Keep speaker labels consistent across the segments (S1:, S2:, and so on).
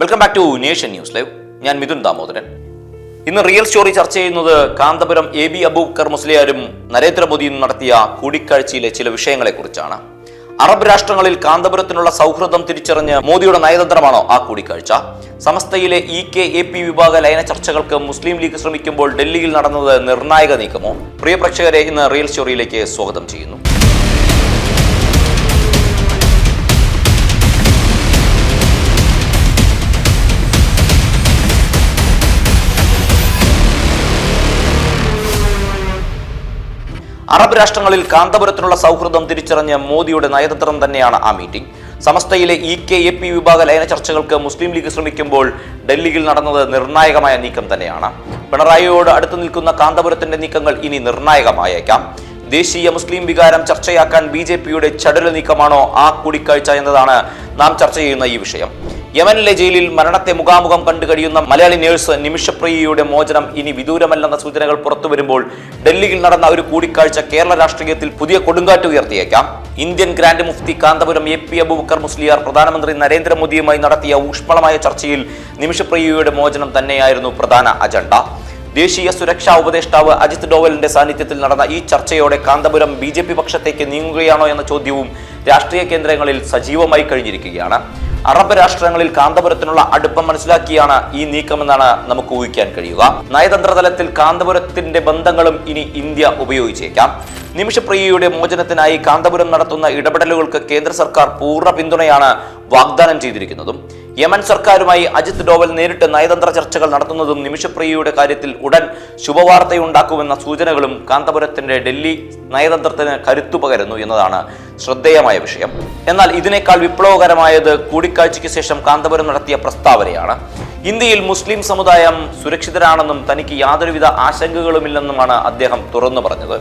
S1: Welcome back to nation news live ഞാൻ മിഥുൻ ദാമോദരൻ. ഇന്ന് real story ചർച്ച ചെയ്യുന്നത് കാന്തപുരം എ ബി അബൂബക്കർ മുസ്ലിയാരും നരേന്ദ്രമോദിയും നടത്തിയ കൂടിക്കാഴ്ചയിലെ ചില വിഷയങ്ങളെക്കുറിച്ചാണ്. അറബ് രാഷ്ട്രങ്ങളിൽ കാന്തപുരത്തിനുള്ള സൗഹൃദം തിരിച്ചറിഞ്ഞ് മോദിയുടെ നയതന്ത്രമാണോ ആ കൂടിക്കാഴ്ച? സമസ്തയിലെ ഇ കെ എ പി വിഭാഗ ലയന ചർച്ചകൾക്ക് മുസ്ലിം ലീഗ് ശ്രമിക്കുമ്പോൾ ഡൽഹിയിൽ നടന്നത് നിർണായക നീക്കമോ? പ്രിയ പ്രേക്ഷകരെ ഇന്ന് റിയൽ സ്റ്റോറിയിലേക്ക് സ്വാഗതം ചെയ്യുന്നു. അറബ് രാഷ്ട്രങ്ങളിൽ കാന്തപുരത്തിനുള്ള സൗഹൃദം തിരിച്ചറിഞ്ഞ മോദിയുടെ നയതന്ത്രം തന്നെയാണ് ആ മീറ്റിംഗ്. സമസ്തയിലെ ഇ കെ എ പി വിഭാഗ ലയന ചർച്ചകൾക്ക് മുസ്ലിം ലീഗ് ശ്രമിക്കുമ്പോൾ ഡൽഹിയിൽ നടന്നത് നിർണായകമായ നീക്കം തന്നെയാണ്. പിണറായിയോട് അടുത്തു നിൽക്കുന്ന കാന്തപുരത്തിന്റെ നീക്കങ്ങൾ ഇനി നിർണായകമായേക്കാം. ദേശീയ മുസ്ലിം വികാരം ചർച്ചയാക്കാൻ ബി ജെ പിയുടെ ചടുല നീക്കമാണോ ആ കൂടിക്കാഴ്ച എന്നതാണ് നാം ചർച്ച ചെയ്യുന്ന ഈ വിഷയം. യമനിലെ ജയിലിൽ മരണത്തെ മുഖാമുഖം കണ്ടു കഴിയുന്ന മലയാളി നേഴ്സ് നിമിഷപ്രിയയുടെ മോചനം ഇനി വിദൂരമല്ലെന്ന സൂചനകൾ പുറത്തു വരുമ്പോൾ ഡൽഹിയിൽ നടന്ന ഒരു കൂടിക്കാഴ്ച കേരള രാഷ്ട്രീയത്തിൽ പുതിയ കൊടുങ്കാറ്റ് ഉയർത്തിയേക്കാം. Indian grand Mufti Kanthapuram A P Abubakar Musliyar പ്രധാനമന്ത്രി നരേന്ദ്രമോദിയുമായി നടത്തിയ ഊഷ്മളമായ ചർച്ചയിൽ നിമിഷപ്രിയയുടെ മോചനം തന്നെയായിരുന്നു പ്രധാന അജണ്ട. ദേശീയ സുരക്ഷാ ഉപദേഷ്ടാവ് അജിത് ഡോവലിന്റെ സാന്നിധ്യത്തിൽ നടന്ന ഈ ചർച്ചയോടെ കാന്തപുരം ബി പക്ഷത്തേക്ക് നീങ്ങുകയാണോ എന്ന ചോദ്യവും രാഷ്ട്രീയ കേന്ദ്രങ്ങളിൽ സജീവമായി കഴിഞ്ഞിരിക്കുകയാണ്. അറബ് രാഷ്ട്രങ്ങളിൽ കാന്തപുരത്തിനുള്ള അടുപ്പം മനസ്സിലാക്കിയാണ് ഈ നീക്കമെന്നാണ് നമുക്ക് ഊഹിക്കാൻ കഴിയുക. നയതന്ത്ര തലത്തിൽ കാന്തപുരത്തിന്റെ ബന്ധങ്ങളും ഇനി ഇന്ത്യ ഉപയോഗിച്ചേക്കാം. നിമിഷപ്രിയയുടെ മോചനത്തിനായി കാന്തപുരം നടത്തുന്ന ഇടപെടലുകൾക്ക് കേന്ദ്ര സർക്കാർ പൂർണ പിന്തുണയാണ് വാഗ്ദാനം ചെയ്തിരിക്കുന്നതും. യമൻ സർക്കാരുമായി അജിത് ഡോവൽ നേരിട്ട് നയതന്ത്ര ചർച്ചകൾ നടത്തുന്നതും നിമിഷപ്രിയയുടെ കാര്യത്തിൽ ഉടൻ ശുഭവാർത്തയുണ്ടാക്കുമെന്ന സൂചനകളും കാന്തപുരത്തിന്റെ ഡൽഹി നയതന്ത്രത്തിന് കരുത്തു പകരുന്നു എന്നതാണ് ശ്രദ്ധേയമായ വിഷയം. എന്നാൽ ഇതിനേക്കാൾ വിപ്ലവകരമായത് കൂടിക്കാഴ്ചയ്ക്ക് ശേഷം കാന്തപുരം നടത്തിയ പ്രസ്താവനയാണ്. ഇന്ത്യയിൽ മുസ്ലിം സമുദായം സുരക്ഷിതരാണെന്നും തനിക്ക് യാതൊരുവിധ ആശങ്കകളുമില്ലെന്നുമാണ് അദ്ദേഹം തുറന്നു പറഞ്ഞത്.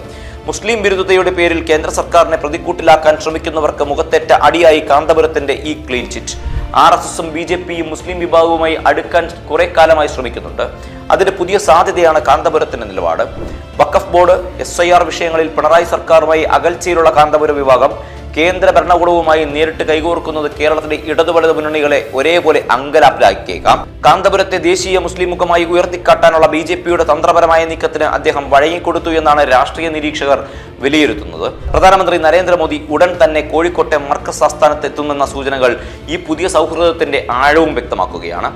S1: മുസ്ലിം വിരുദ്ധതയുടെ പേരിൽ കേന്ദ്ര സർക്കാരിനെ പ്രതിക്കൂട്ടിലാക്കാൻ ശ്രമിക്കുന്നവർക്ക് മുഖത്തേറ്റ അടിയായി കാന്തപുരത്തിന്റെ ഈ ക്ലീൻ ചിറ്റ്. ആർ എസ് എസും ബി ജെ പിയും മുസ്ലിം വിഭാഗവുമായി അടുക്കാൻ കുറെ കാലമായി ശ്രമിക്കുന്നുണ്ട്. അതിന് പുതിയ സാധ്യതയാണ് കാന്തപുരത്തിന്റെ നിലപാട്. വഖഫ് ബോർഡ് എസ് ഐ ആർ വിഷയങ്ങളിൽ പിണറായി സർക്കാരുമായി അകൽച്ചയിലുള്ള കാന്തപുര വിഭാഗം കേന്ദ്ര ഭരണകൂടവുമായി നേരിട്ട് കൈകോർക്കുന്നത് കേരളത്തിലെ ഇടതു വലത് മുന്നണികളെ ഒരേപോലെ അങ്കലാപ്പിലാക്കിയേക്കാം. കാന്തപുരത്തെ ദേശീയ മുസ്ലിം മുഖമായി ഉയർത്തിക്കാട്ടാനുള്ള ബി ജെ പിയുടെ തന്ത്രപരമായ നീക്കത്തിന് അദ്ദേഹം വഴങ്ങിക്കൊടുത്തു എന്നാണ് രാഷ്ട്രീയ നിരീക്ഷകർ വിലയിരുത്തുന്നത്. പ്രധാനമന്ത്രി നരേന്ദ്രമോദി ഉടൻ തന്നെ കോഴിക്കോട്ടെ മർക്കസ് ആസ്ഥാനത്ത് സൂചനകൾ ഈ പുതിയ സൗഹൃദത്തിന്റെ ആഴവും വ്യക്തമാക്കുകയാണ്.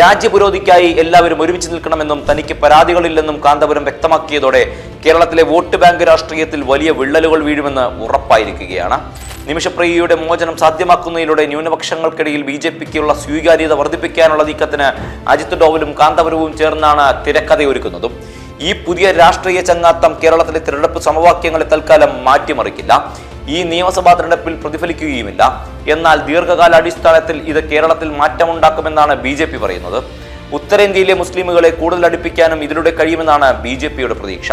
S1: രാജ്യപുരോധിക്കായി എല്ലാവരും ഒരുമിച്ച് നിൽക്കണമെന്നും തനിക്ക് പരാതികളില്ലെന്നും കാന്തപുരം വ്യക്തമാക്കിയതോടെ കേരളത്തിലെ വോട്ട് ബാങ്ക് രാഷ്ട്രീയത്തിൽ വലിയ വിള്ളലുകൾ വീഴുമെന്ന് ഉറപ്പായിരിക്കുകയാണ്. നിമിഷപ്രിയയുടെ മോചനം സാധ്യമാക്കുന്നതിലൂടെ ന്യൂനപക്ഷങ്ങൾക്കിടയിൽ ബി ജെ പിക്കുള്ള സ്വീകാര്യത വർദ്ധിപ്പിക്കാനുള്ള നീക്കത്തിന് അജിത് ഡോവലും കാന്തപുരവും ചേർന്നാണ് തിരക്കഥയൊരുക്കുന്നതും. ഈ പുതിയ രാഷ്ട്രീയ ചങ്ങാത്തം കേരളത്തിലെ തിരഞ്ഞെടുപ്പ് സമവാക്യങ്ങളെ തൽക്കാലം മാറ്റിമറിക്കില്ല. ഈ നിയമസഭാ തിരഞ്ഞെടുപ്പിൽ പ്രതിഫലിക്കുകയുമില്ല. എന്നാൽ ദീർഘകാല അടിസ്ഥാനത്തിൽ ഇത് കേരളത്തിൽ മാറ്റമുണ്ടാക്കുമെന്നാണ് ബി ജെ പി പറയുന്നത്. ഉത്തരേന്ത്യയിലെ മുസ്ലിമുകളെ കൂടുതൽ അടുപ്പിക്കാനും ഇതിലൂടെ കഴിയുമെന്നാണ് ബി ജെ പിയുടെ പ്രതീക്ഷ.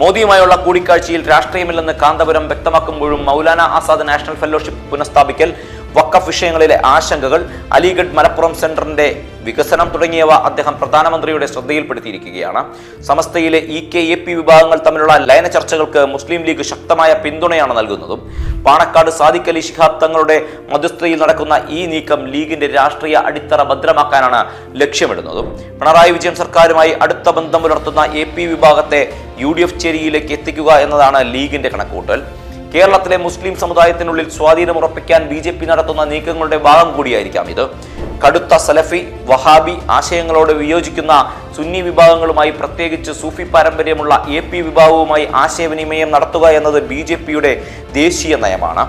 S1: മോദിയുമായുള്ള കൂടിക്കാഴ്ചയിൽ രാഷ്ട്രീയമില്ലെന്ന് കാന്തപുരം വ്യക്തമാക്കുമ്പോഴും മൗലാന ആസാദ് നാഷണൽ ഫെലോഷിപ്പ് പുനഃസ്ഥാപിക്കൽ വക്കഫ് വിഷയങ്ങളിലെ ആശങ്കകൾ അലിഗഡ് മലപ്പുറം സെന്ററിന്റെ വികസനം തുടങ്ങിയവ അദ്ദേഹം പ്രധാനമന്ത്രിയുടെ ശ്രദ്ധയിൽപ്പെടുത്തിയിരിക്കുകയാണ്. സമസ്തയിലെ ഇ കെ എ പി വിഭാഗങ്ങൾ തമ്മിലുള്ള ലയന ചർച്ചകൾക്ക് മുസ്ലിം ലീഗ് ശക്തമായ പിന്തുണയാണ് നൽകുന്നതും. പാണക്കാട് സാദിഖ് അലി ശിഹാബ് തങ്ങളുടെ മധ്യസ്ഥതയിൽ നടക്കുന്ന ഈ നീക്കം ലീഗിന്റെ രാഷ്ട്രീയ അടിത്തറ ഭദ്രമാക്കാനാണ് ലക്ഷ്യമിടുന്നതും. പിണറായി വിജയൻ സർക്കാരുമായി അടുത്ത ബന്ധം പുലർത്തുന്ന എ പി വിഭാഗത്തെ യു ഡി എഫ് ചേരിയിലേക്ക് എത്തിക്കുക എന്നതാണ് ലീഗിന്റെ കണക്കുകൂട്ടൽ. കേരളത്തിലെ മുസ്ലിം സമുദായത്തിനുള്ളിൽ സ്വാധീനം ഉറപ്പിക്കാൻ ബി ജെ പി നടത്തുന്ന നീക്കങ്ങളുടെ ഭാഗം കൂടിയായിരിക്കാം ഇത്. കടുത്ത സലഫി വഹാബി ആശയങ്ങളോട് വിയോജിക്കുന്ന സുന്നി വിഭാഗങ്ങളുമായി പ്രത്യേകിച്ച് സൂഫി പാരമ്പര്യമുള്ള എ പി വിഭാഗവുമായി ആശയവിനിമയം നടത്തുക എന്നത് ബി ജെ പിയുടെ ദേശീയ നയമാണ്.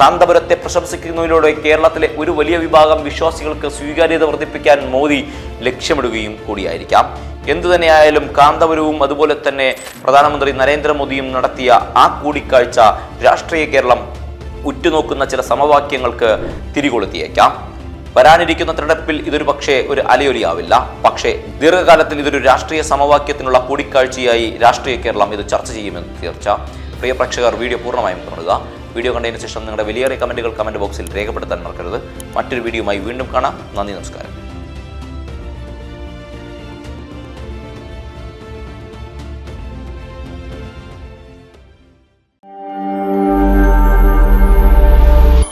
S1: കാന്തപുരത്തെ പ്രശംസിക്കുന്നതിലൂടെ കേരളത്തിലെ ഒരു വലിയ വിഭാഗം വിശ്വാസികൾക്ക് സ്വീകാര്യത വർദ്ധിപ്പിക്കാൻ മോദി ലക്ഷ്യമിടുകയും കൂടിയായിരിക്കാം. എന്തു തന്നെയായാലും കാന്തപുരവും അതുപോലെ തന്നെ പ്രധാനമന്ത്രി നരേന്ദ്രമോദിയും നടത്തിയ ആ കൂടിക്കാഴ്ച രാഷ്ട്രീയ കേരളം ഉറ്റുനോക്കുന്ന ചില സമവാക്യങ്ങൾക്ക് തിരികൊളുത്തിയേക്കാം. വരാനിരിക്കുന്ന തിരഞ്ഞെടുപ്പിൽ ഇതൊരു പക്ഷേ ഒരു അലയൊലിയാവില്ല. പക്ഷേ ദീർഘകാലത്തിൽ ഇതൊരു രാഷ്ട്രീയ സമവാക്യത്തിനുള്ള കൂടിക്കാഴ്ചയായി രാഷ്ട്രീയ കേരളം ഇത് ചർച്ച ചെയ്യുമെന്ന് തീർച്ച. പ്രിയ പ്രേക്ഷകർ വീഡിയോ പൂർണമായും കാണുക. വീഡിയോ കണ്ടതിന് ശേഷം നിങ്ങളുടെ വലിയേറെ കമന്റുകൾ കമന്റ് ബോക്സിൽ രേഖപ്പെടുത്താൻ മറക്കരുത്. മറ്റൊരു വീഡിയോയുമായി വീണ്ടും കാണാം. നന്ദി നമസ്കാരം.